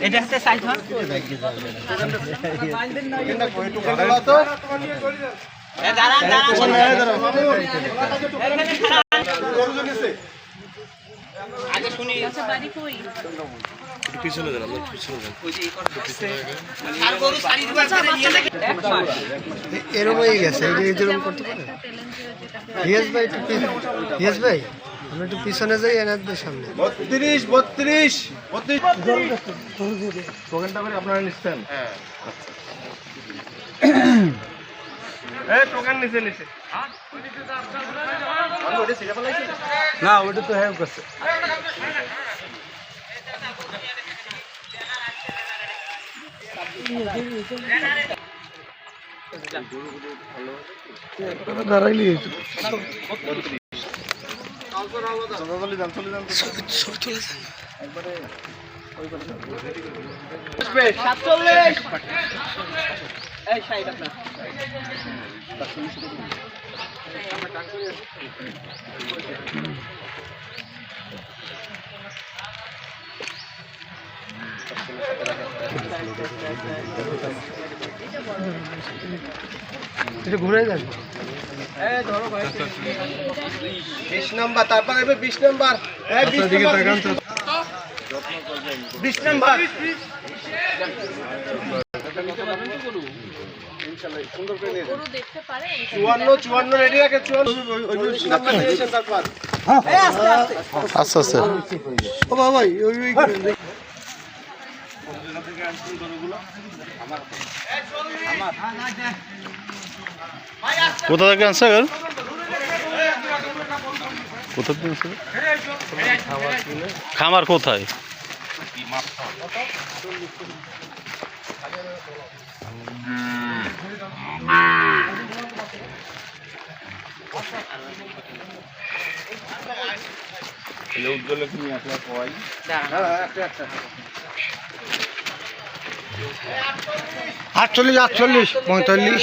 এটা হচ্ছে সাইজ দাঁড়ান দাঁড়ান এখানে দাঁড়ান। আগে শুনি পিছনে যান আমরা পিছনে যান। আর গরু সারি দিবার করে নিয়ে। এরকম হয়ে গেছে এরকম করতে পারে। হিয়াস ভাই একটু পি- ভাই আমরা একটু পিছনে যাই এনাদের সামনে। বত্রিশ বত্রিশ বত্রিশ। টোকেনটা করে আপনারা নিচ্ছেন? এই টোকেন নিচে নিচে। না ওটা তো হ্যাঁ করছে। দাঁড়াইলি সাতচল্লিশ। এই ষাট আপনার। এটা ঘুরে যান বিশ নাম্বার তারপর এবার বিশ নাম্বার। বিশ এদিকে নাম্বার, চুয়ান্ন চুয়ান্ন রেডি রাখে চুয়ান্ন। আচ্ছা আচ্ছা। ও বাবা ওই কোথা থেকে আনছে গেল কোথা থেকে আনছে? খামার কোথায়? আটচল্লিশ আটচল্লিশ পঁয়তাল্লিশ।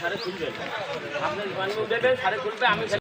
সারে খুলবে। আপনি সাড়ে খুলবে আমি